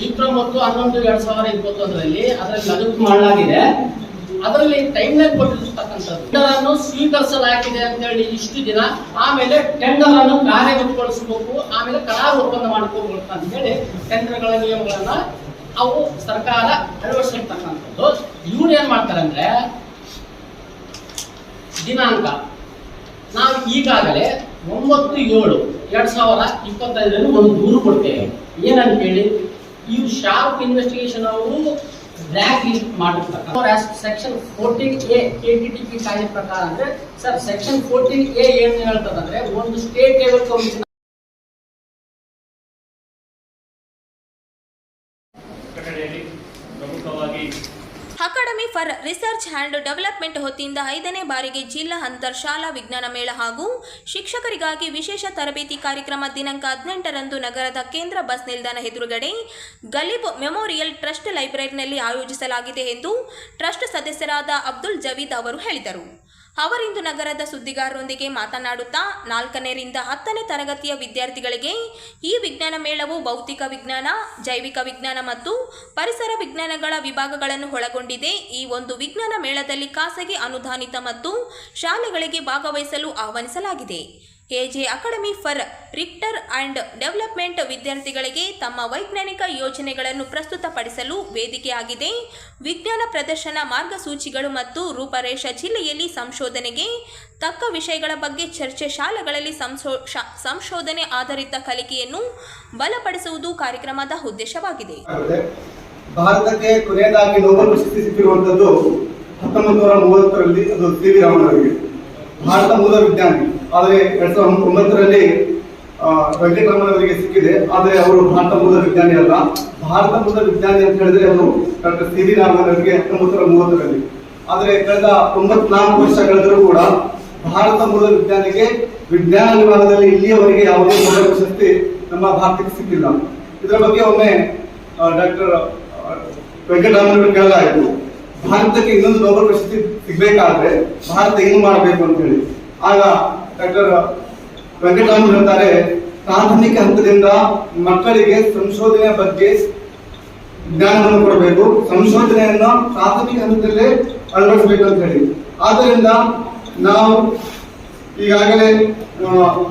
ಇಪ್ಪತ್ತೊಂಬತ್ತು ಹನ್ನೊಂದು ಎರಡ್ ಸಾವಿರದ ಇಪ್ಪತ್ತೊಂದರಲ್ಲಿ ಅದರಲ್ಲಿ ಲಗತ್ತು ಮಾಡಲಾಗಿದೆ. ಅದರಲ್ಲಿ ಟೈಮ್ ಲೈನ್ ಕೊಟ್ಟಿರ್ತಕ್ಕಂಥದ್ದು. ಟೆಂಡರ್ ಅನ್ನು ಸ್ವೀಕರಿಸಲಾಗಿದೆ ಅಂತ ಹೇಳಿ ಇಷ್ಟು ದಿನ, ಆಮೇಲೆ ಟೆಂಡರ್ ಅನ್ನು ಕಾರ್ಯಗತಗೊಳಿಸಬೇಕು, ಆಮೇಲೆ ಕರಾರು ಒಪ್ಪಂದ ಮಾಡ್ಕೋಬೇಕು ಅಂತ ಹೇಳಿ ಟೆಂಡರ್ಗಳ ನಿಯಮಗಳನ್ನ ಅವು ಸರ್ಕಾರ ಅಳವಡಿಸಿರ್ತಕ್ಕಂಥದ್ದು. ಇವ್ರು ಏನ್ ಮಾಡ್ತಾರೆ ಅಂದ್ರೆ ದಿನಾಂಕ. ನಾವು ಈಗಾಗಲೇ ಒಂಬತ್ತು ಏಳು ಎರಡ್ ಸಾವಿರದ ಇಪ್ಪತ್ತೈದರಲ್ಲಿ ಒಂದು ದೂರು ಕೊಡ್ತೇವೆ. ಏನಂತ ಹೇಳಿ? ಇವು ಶಾರ್ಪ್ ಇನ್ವೆಸ್ಟಿಗೇಷನ್ ಅವರು ಬ್ಲ್ಯಾಕ್ ಲಿಸ್ಟ್ ಮಾಡಿರ್ತಕ್ಕಂಥ section fourteen A K T T P ಕಾಯ್ದೆ ಪ್ರಕಾರ ಅಂದ್ರೆ ಸರ್ ಸೆಕ್ಷನ್ ಫೋರ್ಟೀನ್ ಎ ಏನ್ ಹೇಳ್ತದಂದ್ರೆ, ಒಂದು ಸ್ಟೇಟ್ ಲೆವೆಲ್ ಕಮಿಷನ್ ಕಟ್ಟಡೆಯಲ್ಲಿ ಪ್ರಮುಖವಾಗಿ academy for research and development ಹೊತ್ತಿಯಿಂದ ಐದನೇ ಬಾರಿಗೆ ಜಿಲ್ಲಾ ಅಂತರ್ ಶಾಲಾ ವಿಜ್ಞಾನ ಮೇಳ ಹಾಗೂ ಶಿಕ್ಷಕರಿಗಾಗಿ ವಿಶೇಷ ತರಬೇತಿ ಕಾರ್ಯಕ್ರಮ ದಿನಾಂಕ ಹದಿನೆಂಟರಂದು ನಗರದ ಕೇಂದ್ರ ಬಸ್ ನಿಲ್ದಾಣ ಎದುರುಗಡೆ ಗಲೀಬ್ ಮೆಮೋರಿಯಲ್ ಟ್ರಸ್ಟ್ ಲೈಬ್ರರಿನಲ್ಲಿ ಆಯೋಜಿಸಲಾಗಿದೆ ಎಂದು ಟ್ರಸ್ಟ್ ಸದಸ್ಯರಾದ ಅಬ್ದುಲ್ ಜವೀದ್ ಅವರು ಹೇಳಿದರು. ಅವರಿಂದು ನಗರದ ಸುದ್ದಿಗಾರರೊಂದಿಗೆ ಮಾತನಾಡುತ್ತಾ ನಾಲ್ಕನೇರಿಂದ ಹತ್ತನೇ ತರಗತಿಯ ವಿದ್ಯಾರ್ಥಿಗಳಿಗೆ ಈ ವಿಜ್ಞಾನ ಮೇಳವು ಭೌತಿಕ ವಿಜ್ಞಾನ, ಜೈವಿಕ ವಿಜ್ಞಾನ ಮತ್ತು ಪರಿಸರ ವಿಜ್ಞಾನಗಳ ವಿಭಾಗಗಳನ್ನು ಒಳಗೊಂಡಿದೆ. ಈ ಒಂದು ವಿಜ್ಞಾನ ಮೇಳದಲ್ಲಿ ಖಾಸಗಿ ಅನುದಾನಿತ ಮತ್ತು ಶಾಲೆಗಳಿಗೆ ಭಾಗವಹಿಸಲು ಆಹ್ವಾನಿಸಲಾಗಿದೆ. AJ academy for richter and development ವಿದ್ಯಾರ್ಥಿಗಳಿಗೆ ತಮ್ಮ ವೈಜ್ಞಾನಿಕ ಯೋಜನೆಗಳನ್ನು ಪ್ರಸ್ತುತಪಡಿಸಲು ವೇದಿಕೆಯಾಗಿದೆ. ವಿಜ್ಞಾನ ಪ್ರದರ್ಶನ ಮಾರ್ಗಸೂಚಿಗಳು ಮತ್ತು ರೂಪರೇಷ ಜಿಲ್ಲೆಯಲ್ಲಿ ಸಂಶೋಧನೆಗೆ ತಕ್ಕ ವಿಷಯಗಳ ಬಗ್ಗೆ ಚರ್ಚೆ ಶಾಲೆಗಳಲ್ಲಿ ಸಂಶೋಧನೆ ಆಧಾರಿತ ಕಲಿಕೆಯನ್ನು ಬಲಪಡಿಸುವುದು ಕಾರ್ಯಕ್ರಮದ ಉದ್ದೇಶವಾಗಿದೆ. ಭಾರತಕ್ಕೆ ಕೊನೆಯದಾಗಿ ನೋಬಲ್ ಪ್ರಶಸ್ತಿ ಸಿಕ್ಕಿರುವಂತದ್ದು ಹತ್ತೊಂಬತ್ತು ನೂರ ಮೂವತ್ತರಲ್ಲಿ ಅದು ವಿ ರಾಮನ್ ಭಾರತ ಮೂಲ ವಿಜ್ಞಾನಿ. ಆದರೆ ಎರಡ್ ಸಾವಿರದ ಒಂಬತ್ತರಲ್ಲಿ ವೆಂಕಟರಮಣ ಅವರಿಗೆ ಸಿಕ್ಕಿದೆ. ಆದರೆ ಅವರು ಭಾರತ ಮೂಲ ವಿಜ್ಞಾನಿ ಅಲ್ಲ. ಭಾರತ ಮೂಲ ವಿಜ್ಞಾನಿ ಅಂತ ಹೇಳಿದ್ರೆ ಅವರು ಡಾಕ್ಟರ್ ಸಿ ವಿ ರಾಮನ್ ಅವರಿಗೆ ಹತ್ತೊಂಬತ್ತರ ಮೂವತ್ತರಲ್ಲಿ. ಆದರೆ ಕಳೆದ ತೊಂಬತ್ನಾಲ್ಕು ವರ್ಷ ಕಳೆದರೂ ಕೂಡ ಭಾರತ ಮೂಲ ವಿಜ್ಞಾನಿಗೆ ವಿಜ್ಞಾನ ವಿಭಾಗದಲ್ಲಿ ಇಲ್ಲಿಯವರೆಗೆ ಯಾವುದೇ ಮೂಲ ಪ್ರಶಸ್ತಿ ನಮ್ಮ ಭಾರತಕ್ಕೆ ಸಿಕ್ಕಿಲ್ಲ. ಇದರ ಬಗ್ಗೆ ಒಮ್ಮೆ ಡಾಕ್ಟರ್ ವೆಂಕಟರಾಮನ್ ಕೇಳಲಾಯಿತು ಭಾರತಕ್ಕೆ ಇನ್ನೊಂದು ನೊಬೆಲ್ ಪ್ರಶಸ್ತಿ ಸಿಗ್ಬೇಕಾದ್ರೆ ಭಾರತ ಏನು ಮಾಡಬೇಕು ಅಂತ ಹೇಳಿ ಆಗ ಡಾಕ್ಟರ್ ವೆಂಕಟರಾಮನ್ ಹೇಳ್ತಾರೆ, ಪ್ರಾಥಮಿಕ ಹಂತದಿಂದ ಮಕ್ಕಳಿಗೆ ಸಂಶೋಧನೆ ಬಗ್ಗೆ ಜ್ಞಾನವನ್ನು ಕೊಡಬೇಕು. ಸಂಶೋಧನೆಯನ್ನು ಪ್ರಾಥಮಿಕ ಹಂತದಲ್ಲೇ ಅಳವಡಿಸಬೇಕು ಅಂತ ಹೇಳಿ. ಆದ್ದರಿಂದ ನಾವು ಈಗಾಗಲೇ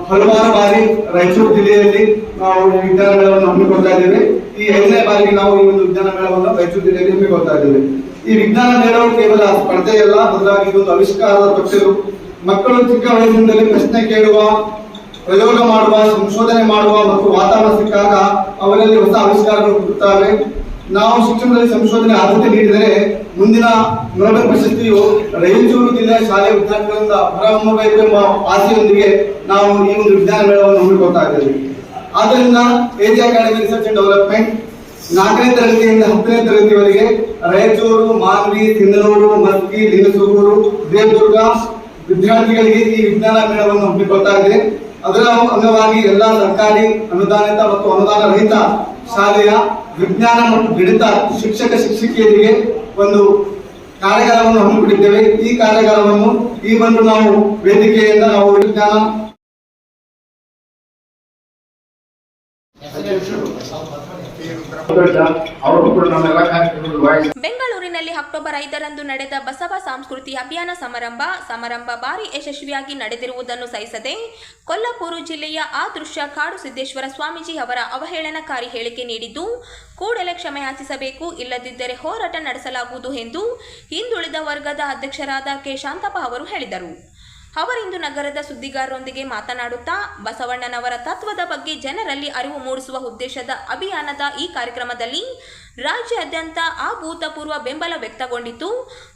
ಹಲವಾರು ಬಾರಿ ರಾಯಚೂರು ಜಿಲ್ಲೆಯಲ್ಲಿ ನಾವು ವಿಜ್ಞಾನ ಮೇಳವನ್ನು ಹಮ್ಮಿಕೊಳ್ತಾ ಇದ್ದೇವೆ. ಈ ಐದನೇ ಬಾರಿಗೆ ನಾವು ಈ ಒಂದು ವಿಜ್ಞಾನ ಮೇಳವನ್ನು ರಾಯಚೂರು ಜಿಲ್ಲೆಯಲ್ಲಿ ಹಮ್ಮಿಕೊಳ್ತಾ ಇದ್ದೇವೆ. ಈ ವಿಜ್ಞಾನ ಮೇಳವು ಕೇವಲ ಸ್ಪರ್ಧೆಯಲ್ಲ ಬದಲಾಗಿ ಒಂದು ಆವಿಷ್ಕಾರದ ತೊಟ್ಟಿಲು. ಮಕ್ಕಳು ಚಿಕ್ಕ ವಯಸ್ಸಿನಲ್ಲಿ ಪ್ರಶ್ನೆ ಕೇಳುವ, ಪ್ರಯೋಗ ಮಾಡುವ, ಸಂಶೋಧನೆ ಮಾಡುವ ಮತ್ತು ವಾತಾವರಣ ಸಿಕ್ಕಾಗ ಅವರಲ್ಲಿ ಹೊಸ ಆವಿಷ್ಕಾರಗಳು ಹುಟ್ಟುತ್ತವೆ. ನಾವು ಶಿಕ್ಷಣದಲ್ಲಿ ಸಂಶೋಧನೆ ಆದ್ಯತೆ ನೀಡಿದರೆ ಮುಂದಿನ ನೋಬೆಲ್ ಪ್ರಶಸ್ತಿಯು ರಾಯಚೂರು ಜಿಲ್ಲೆಯ ಶಾಲೆ ವಿದ್ಯಾರ್ಥಿಗಳಿಂದ ಹೊರಹೊಮ್ಮಬೇಕು ಎಂಬ ಆಸೆಯೊಂದಿಗೆ ನಾವು ಈ ಒಂದು ವಿಜ್ಞಾನ ಮೇಳವನ್ನು ಹಮ್ಮಿಕೊಳ್ತಾ ಇದ್ದೇವೆ. ಆದ್ದರಿಂದ AG academy research and development ನಾಲ್ಕನೇ ತರಗತಿಯಿಂದ ಹತ್ತನೇ ತರಗತಿವರೆಗೆ ರಾಯಚೂರು ಮಾನ್ವಿ ತಿಂದನೂರು ಮಸ್ಕಿ ಲಿಂಗಸೂರು ದೇವದುರ್ಗ ವಿದ್ಯಾರ್ಥಿಗಳಿಗೆ ಈ ವಿಜ್ಞಾನ ಮೇಳವನ್ನು ಹಮ್ಮಿಕೊಳ್ತಾ ಇದೆ. ಅದರ ಅಂಗವಾಗಿ ಎಲ್ಲಾ ಸರ್ಕಾರಿ ಅನುದಾನಿತ ಮತ್ತು ಅನುದಾನ ರಹಿತ ಶಾಲೆಯ ವಿಜ್ಞಾನ ಮತ್ತು ಗಣಿತ ಶಿಕ್ಷಕ ಶಿಕ್ಷಕಿಯರಿಗೆ ಒಂದು ಕಾರ್ಯಾಗಾರವನ್ನು ಹಮ್ಮಿಕೊಂಡಿದ್ದೇವೆ. ಈ ಕಾರ್ಯಾಗಾರವನ್ನು ಈ ಒಂದು ನಾವು ವೇದಿಕೆಯಿಂದ ನಾವು ವಿಜ್ಞಾನ ಅವರು ಕೂಡ ನಮ್ಮೆಲ್ಲ ಕಾರ್ಯಕ್ರಮದಲ್ಲಿ ವಾಯ್ಸ್ ಬೆಂಗಳೂರಿನಲ್ಲಿ ಅಕ್ಟೋಬರ್ ಐದರಂದು ನಡೆದ ಬಸವ ಸಾಂಸ್ಕೃತಿ ಅಭಿಯಾನ ಸಮಾರಂಭ ಸಮಾರಂಭ ಭಾರಿ ಯಶಸ್ವಿಯಾಗಿ ನಡೆದಿರುವುದನ್ನು ಸಹಿಸದೆ, ಕೊಲ್ಲಾಪುರ ಜಿಲ್ಲೆಯ ಆ ದೃಶ್ಯ ಕಾಡು ಸಿದ್ದೇಶ್ವರ ಸ್ವಾಮೀಜಿ ಅವರ ಅವಹೇಳನಕಾರಿ ಹೇಳಿಕೆ ನೀಡಿದ್ದು, ಕೂಡಲೇ ಕ್ಷಮೆ ಯಾಚಿಸಬೇಕು, ಇಲ್ಲದಿದ್ದರೆ ಹೋರಾಟ ನಡೆಸಲಾಗುವುದು ಎಂದು ಹಿಂದುಳಿದ ವರ್ಗದ ಅಧ್ಯಕ್ಷರಾದ ಕೆ. ಶಾಂತಪ್ಪ ಅವರು ಹೇಳಿದರು. ಅವರಿಂದು ನಗರದ ಸುದ್ದಿಗಾರರೊಂದಿಗೆ ಮಾತನಾಡುತ್ತಾ ಬಸವಣ್ಣನವರ ತತ್ವದ ಬಗ್ಗೆ ಜನರಲ್ಲಿ ಅರಿವು ಮೂಡಿಸುವ ಉದ್ದೇಶದ ಅಭಿಯಾನದ ಈ ಕಾರ್ಯಕ್ರಮದಲ್ಲಿ ರಾಜ್ಯಾದ್ಯಂತ ಅಭೂತಪೂರ್ವ ಬೆಂಬಲ ವ್ಯಕ್ತಗೊಂಡಿತು.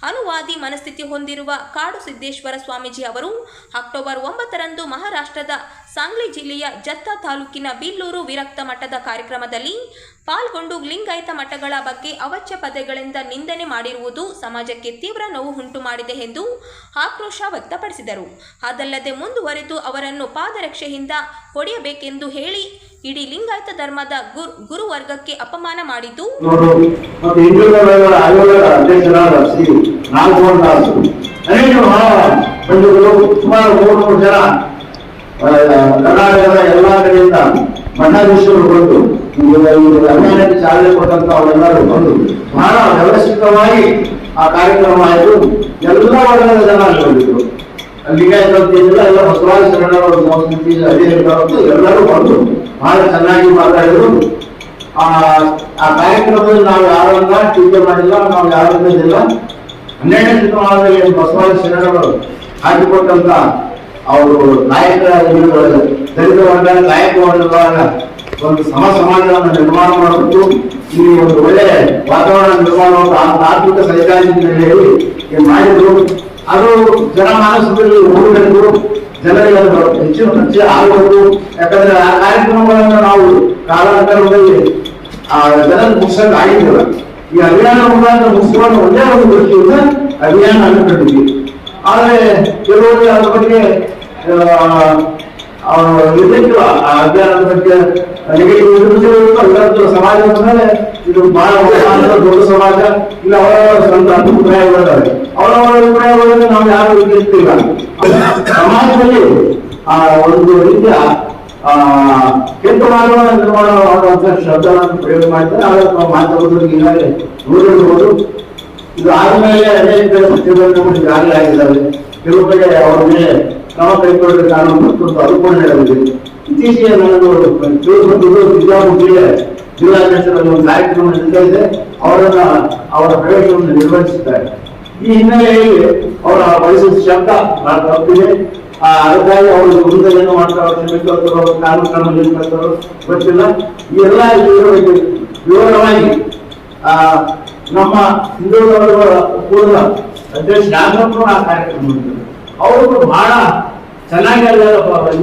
ಅನುವಾದಿ ಮನಸ್ಥಿತಿ ಹೊಂದಿರುವ ಕಾಡು ಸಿದ್ದೇಶ್ವರ ಸ್ವಾಮೀಜಿ ಅವರು ಅಕ್ಟೋಬರ್ ಒಂಬತ್ತರಂದು ಮಹಾರಾಷ್ಟ್ರದ ಸಾಂಗ್ಲಿ ಜಿಲ್ಲೆಯ ಜತ್ತ ತಾಲೂಕಿನ ಬಿಲ್ಲೂರು ವಿರಕ್ತ ಮಠದ ಕಾರ್ಯಕ್ರಮದಲ್ಲಿ ಪಾಲ್ಗೊಂಡು ಲಿಂಗಾಯತ ಮಠಗಳ ಬಗ್ಗೆ ಅವಚ್ಯ ಪದಗಳಿಂದ ನಿಂದನೆ ಮಾಡಿರುವುದು ಸಮಾಜಕ್ಕೆ ತೀವ್ರ ನೋವು ಉಂಟು ಮಾಡಿದೆ ಎಂದು ಆಕ್ರೋಶ ವ್ಯಕ್ತಪಡಿಸಿದರು. ಅದಲ್ಲದೆ ಮುಂದುವರೆದು ಅವರನ್ನು ಪಾದರಕ್ಷೆಯಿಂದ ಹೊಡೆಯಬೇಕೆಂದು ಹೇಳಿ ಇಡೀ ಲಿಂಗಾಯತ ಧರ್ಮದ ಗುರು, ಗುರುವರ್ಗಕ್ಕೆ ಅಪಮಾನ ಮಾಡಿದ್ದು ಕರ್ನಾಟಕದ ಎಲ್ಲಾ ಕಡೆಯಿಂದ ಮಠಾಧೀಶರು ಬಂದು ಅಭಿಯಾನಕ್ಕೆ ಚಾಲನೆ ಕೊಟ್ಟಂತ ಅವರೆಲ್ಲರೂ ಬಂದು ಬಹಳ ವ್ಯವಸ್ಥಿತವಾಗಿ ಆ ಕಾರ್ಯಕ್ರಮ ಆಯಿತು. ಎಲ್ಲ ವರ್ಗದ ಜನ ಬಂದಿದ್ರು. ಲಿಂಗಾಯತ ಎಲ್ಲ ಬಸವರಾಜ ಶರಣರ ಸಂಸ್ಕೃತಿ ಅಧಿಕಾರಿಗಳು ಎಲ್ಲರೂ ಬಂದು ಬಹಳ ಚೆನ್ನಾಗಿ ಮಾತಾಡಿದ್ರು. ಆ ಆ ಕಾರ್ಯಕ್ರಮದಲ್ಲಿ ನಾವು ಯಾರನ್ನ ಟೀಕೆ ಮಾಡಿಲ್ಲ, ನಾವು ಯಾರನ್ನ ಇದಿಲ್ಲ ಹನ್ನೆರಡನೇ ಶತಮಾನದಲ್ಲಿ ಬಸವರಾಜ ಶರಣರು ಹಾಕಿಕೊಟ್ಟಂತ ಅವರು ನಾಯಕ ಇವುಗಳು ದಲಿತ ವರ್ಗ ನಾಯಕ ವರ್ಗಗಳ ಒಂದು ಸಮ ಸಮಾಜವನ್ನು ನಿರ್ಮಾಣ ಮಾಡಬೇಕು ಇಲ್ಲಿ ಒಂದು ಒಳ್ಳೆ ವಾತಾವರಣ ನಿರ್ಮಾಣ ಮಾಡುವ ಆರ್ಥಿಕ ಸೈದ್ಧಾಂತಿಕ ಮಾಡಿದ್ರು. ಅದು ಜನಮಾನಸದಲ್ಲಿ ಓಡಬೇಕು, ಜನರಿಗೆ ಅದು ಹೆಚ್ಚಿನ ಪರಿಚಯ ಆಗಬೇಕು. ಯಾಕಂದ್ರೆ ಆ ಕಾರ್ಯಕ್ರಮಗಳನ್ನು ನಾವು ಕಾಲಾಂತರದಲ್ಲಿ ಆ ಜನ ಮುಗಿಸಲು ಆಗಿದ್ದಿಲ್ಲ ಈ ಅಭಿಯಾನ ಮುಖಾಂತರ ಮುಗಿಸ್ಕೊಂಡು ಒಂದೇ ಒಂದು ದೃಷ್ಟಿಯಿಂದ ಅಭಿಯಾನ ಅನ್ಕೊಂಡಿದ್ವಿ ಆದರೆ ಕೆಲವರು ಅದ್ರ ಬಗ್ಗೆ ಅಭಿಯಾನದ ಬಗ್ಗೆ ನೆಗೆಟಿವ್ ಎಲ್ಲರದ್ದು ಸಮಾಜ ಅಂದ್ಮೇಲೆ ಇದು ಬಹಳ ದೊಡ್ಡ ಸಮಾಜ ಇಲ್ಲ, ಅವರವರ ಸ್ವಂತ ಅಭಿಪ್ರಾಯಗಳಿದ್ದಾವೆ ಅವರವರ ಸಮಾಜದಲ್ಲಿ ಆ ಒಂದು ರೀತಿಯ, ಆ, ಕೆಂಪು ಮಾಡುವ ನಿರ್ಮಾಣ ಮಾಡುವಂತ ಶಬ್ದವನ್ನು ಪ್ರಯೋಗ ಮಾಡಿದ್ರೆ ಅದನ್ನು ಮಾತಾಡೋದ್ರಿಗೆ ಈಗಾಗಲೇ ನೋಡಿರ್ಬೋದು. ಇದು ಆದ್ಮೇಲೆ ಅನೇಕ ಪ್ರತಿಭಟನೆಗಳು ಈಗಾಗಲೇ ಆಗಿದ್ದಾವೆ ಕೆಲವು ಕಡೆ ಮೇಲೆ ಕ್ರಮ ಕೈಗೊಳ್ಳಬೇಕು ಕಾರಣವನ್ನು ಕೂಡ ನಡೆದಿದೆ ಇತ್ತೀಚೆಗೆ ನಾನು ತಿಳಿದುಕೊಂಡಿದ್ದು ಬಿಜಾಪುರ ಜಿಲ್ಲೆ ಜಿಲ್ಲಾಧ್ಯಕ್ಷರಲ್ಲಿ ಒಂದು ಕಾರ್ಯಕ್ರಮ ನಡೀತಾ ಇದೆ. ಅವರನ್ನ ಅವರ ಪ್ರವೇಶವನ್ನು ನಿರ್ವಹಿಸಿದ್ದಾರೆ ಈ ಹಿನ್ನೆಲೆಯಲ್ಲಿ ಅವರ ವಯಸ್ಸು ಶಬ್ದ ತಪ್ಪಿದೆ ಅದಕ್ಕಾಗಿ ಅವರು ಮುಂದೆ ಮಾಡ್ತಾರೋ ಕಾರ್ಯಕ್ರಮ ನಿಲ್ಲಿಸ್ಕೊಳ್ತಾರೋ ಗೊತ್ತಿಲ್ಲ. ಈ ಎಲ್ಲ ವಿವರವಾಗಿ ಆ, ನಮ್ಮ ಹಿಂದೂ ಪೂರ್ವ ಅಧ್ಯಕ್ಷ ನಾಗಪ್ಪರು ಆ ಕಾರ್ಯಕ್ರಮ. ಅವರು ಬಹಳ ಚೆನ್ನಾಗಿ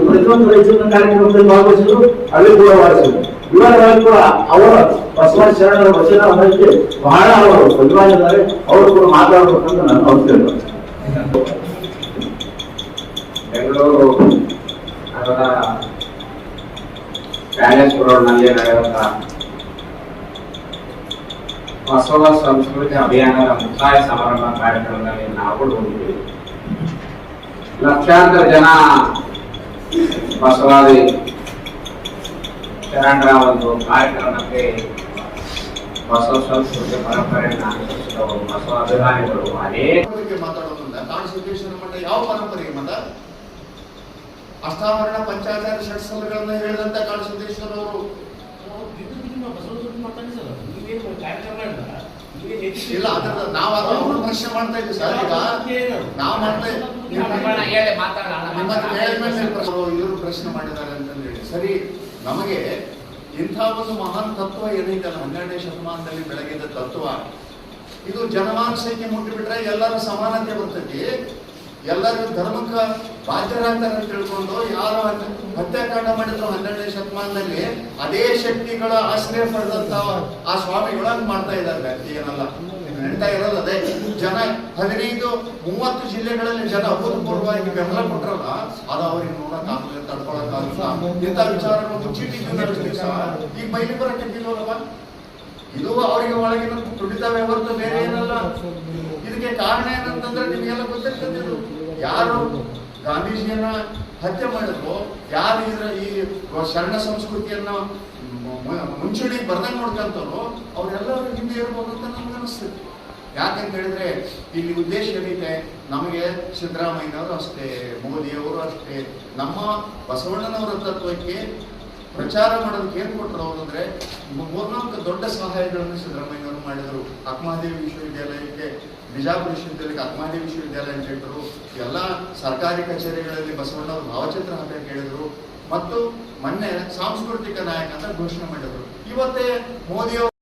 ಪ್ರತಿಯೊಂದು ರೈತರನ್ನ ಕಾರ್ಯಕ್ರಮದಲ್ಲಿ ಭಾಗವಹಿಸಿದ್ರು, ಅಲ್ಲಿ ಕೂಡ ಭಾಗಿಸಿದ್ರು ಇವಾಗ ಕೂಡ ಅವರ ಬಸವ ಶರಣರ ವಚನ ಅವರಿಗೆ ಬಹಳ ಅವರು ಬಲವಾಗಿದ್ದಾರೆ ಅವರು ಕೂಡ ಮಾತಾಡಬೇಕಂತ ನಾನು ಅವ್ರು ಬೆಂಗಳೂರು ಪ್ಯಾಲೇಸ್ ರೋಡ್ನಲ್ಲಿ ನಡೆಯುವಂತ ಬಸವ ಸಂಸ್ಕೃತಿ ಅಭಿಯಾನದ ಮುಕ್ತಾಯ ಸಮಾರಂಭ ಕಾರ್ಯಕ್ರಮದಲ್ಲಿ ನಾವು ಹೋಗಿದ್ದೀವಿ. ಲಕ್ಷಾಂತರ ಜನ ಬಸವಾದಿ ಶರಣರ ಒಂದು ಕಾರ್ಯಕ್ರಮಕ್ಕೆ ಬಸವ ಸಂಸ್ಕೃತಿ ಪರಂಪರೆಯನ್ನು ಅನುಸರಿಸಿದವರು ಬಸವ ಅಭಿಮಾನಿಗಳು. ಅನೇಕ ಮಾತಾಡೋದ್ರಿಂದ ಕಾಣಸಿದ್ದೇಶ್ವರ ಮಠ ಯಾವ ಪರಂಪರೆಗೆ ಮಠ ಅಷ್ಟಾವರಣ ಪಂಚಾಚಾರ ಷಟ್ಸಲಗಳನ್ನ ಹೇಳಿದಂತ ಕಾಣಸಿದ್ದೇಶ್ವರ ಅವರು. ಇಲ್ಲ. ಅದ್ರ ನಾವು ಅದನ್ನು ಪ್ರಶ್ನೆ ಮಾಡ್ತಾ ಇದ್ದೀವಿ ಸರ್. ಈಗ ನಾವು ಮಾಡ್ತಾ ಇವರು ಪ್ರಶ್ನೆ ಮಾಡಿದ್ದಾರೆ ಅಂತ ಹೇಳಿ. ಸರಿ ನಮಗೆ ಇಂಥ ಒಂದು ಮಹಾನ್ ತತ್ವ ಏನೈತಲ್ಲ ಹನ್ನೆರಡನೇ ಶತಮಾನದಲ್ಲಿ ಬೆಳಗಿದ ತತ್ವ. ಇದು ಜನಮಾನಸಕ್ಕೆ ಮುಟ್ಟಿಬಿಟ್ರೆ ಎಲ್ಲರೂ ಸಮಾನತೆ ಬರ್ತೈತಿ. ಎಲ್ಲರೂ ಧರ್ಮಕ್ಕ ಬಾಧ್ಯರಾಗ್ತಾರೆ ಅಂತ ತಿಳ್ಕೊಂಡು ಯಾರು ಹತ್ಯಾಕಾಂಡ ಮಾಡಿದ್ರು ಹನ್ನೆರಡನೇ ಶತಮಾನದಲ್ಲಿ ಅದೇ ಶಕ್ತಿಗಳ ಆಶ್ರಯ ಪಡೆದಂತ ಆ ಸ್ವಾಮಿಗಳು ಹಂಗ್ ಮಾಡ್ತಾ ಇದ್ದಾರೆ ಏನಲ್ಲ. ನಡೀತಾ ಇರೋದು ಅದೇ. ಜನ ಹದಿನೈದು, ಮೂವತ್ತು ಜಿಲ್ಲೆಗಳಲ್ಲಿ ಜನ ಅಭೂತಪೂರ್ವವಾಗಿ ಬೆಂಬಲ ಕೊಟ್ರಲ್ಲ, ಅದು ಅವ್ರಿಗೆ ನೋಡಕ್ ಆಗಲಿಲ್ಲ ತಡ್ಕೊಳಕ್ ಆಗಲ್ಲ ಇಂಥ ವಿಚಾರಗಳು ಮುಚ್ಚಿಟ್ಟಿದ್ದು ನಡೆಸ್ಲಿಕ್ಕೆ ಸಹ ಈಗ ಬರಕ್ಕೆ ಬಿಲ್ಲೋಲ್ಲವಾ ಇದು ಅವರಿಗೆ ಒಳಗಿನ ತುಡಿತವೆ ಹೊರತು ಬೇರೆ ಏನಲ್ಲ. ಇದಕ್ಕೆ ಕಾರಣ ಏನಂತಂದ್ರೆ ನಿಮಗೆಲ್ಲ ಗೊತ್ತಿರ್ತದೆ ಯಾರು ಗಾಂಧೀಜಿಯನ್ನ ಹತ್ಯೆ ಮಾಡಿದ್ರು. ಯಾರು ಇದ್ರ ಈ ಶರಣ ಸಂಸ್ಕೃತಿಯನ್ನ ಮುಂಚೂಣಿ ಬರ್ದಂಗೆ ನೋಡ್ಕಂತಾರೋ ಅವರೆಲ್ಲರೂ ಹಿಂದೆ ಇರ್ಬೋದು ಅಂತ ನಮ್ಗೆ ಅನಿಸ್ತಿತ್ತು. ಯಾಕಂತ ಹೇಳಿದ್ರೆ, ಇಲ್ಲಿ ಉದ್ದೇಶ ಏನಿದೆ ನಮಗೆ ಸಿದ್ದರಾಮಯ್ಯನವರು ಅಷ್ಟೇ, ಮೋದಿಯವರು ಅಷ್ಟೇ. ನಮ್ಮ ಬಸವಣ್ಣನವರ ತತ್ವಕ್ಕೆ ಪ್ರಚಾರ ಮಾಡೋದಕ್ಕೆ ಏನ್ ಕೊಟ್ಟರು ಅವರು ಅಂದ್ರೆ ಮೂರ್ನಾಲ್ಕು ದೊಡ್ಡ ಸಹಾಯಗಳನ್ನು ಸಿದ್ದರಾಮಯ್ಯನವರು ಮಾಡಿದರು. ಅಕ್ಮಹಾದೇವಿ ವಿಶ್ವವಿದ್ಯಾಲಯಕ್ಕೆ ಬಿಜಾಪುರ ವಿಶ್ವವಿದ್ಯಾಲಯಕ್ಕೆ ಅಕ್ಮಹಾದೇವಿ ವಿಶ್ವವಿದ್ಯಾಲಯ ಅಂತ ಹೇಳಿದ್ರು, ಎಲ್ಲ ಸರ್ಕಾರಿ ಕಚೇರಿಗಳಲ್ಲಿ ಬಸವಣ್ಣವರು ಭಾವಚಿತ್ರ ಅಂತ ಹೇಳಿದ್ರು ಮತ್ತು ಮೊನ್ನೆ ಸಾಂಸ್ಕೃತಿಕ ನಾಯಕ ಅಂತ ಘೋಷಣೆ ಮಾಡಿದ್ರು. ಇವತ್ತೇ ಮೋದಿಯವರು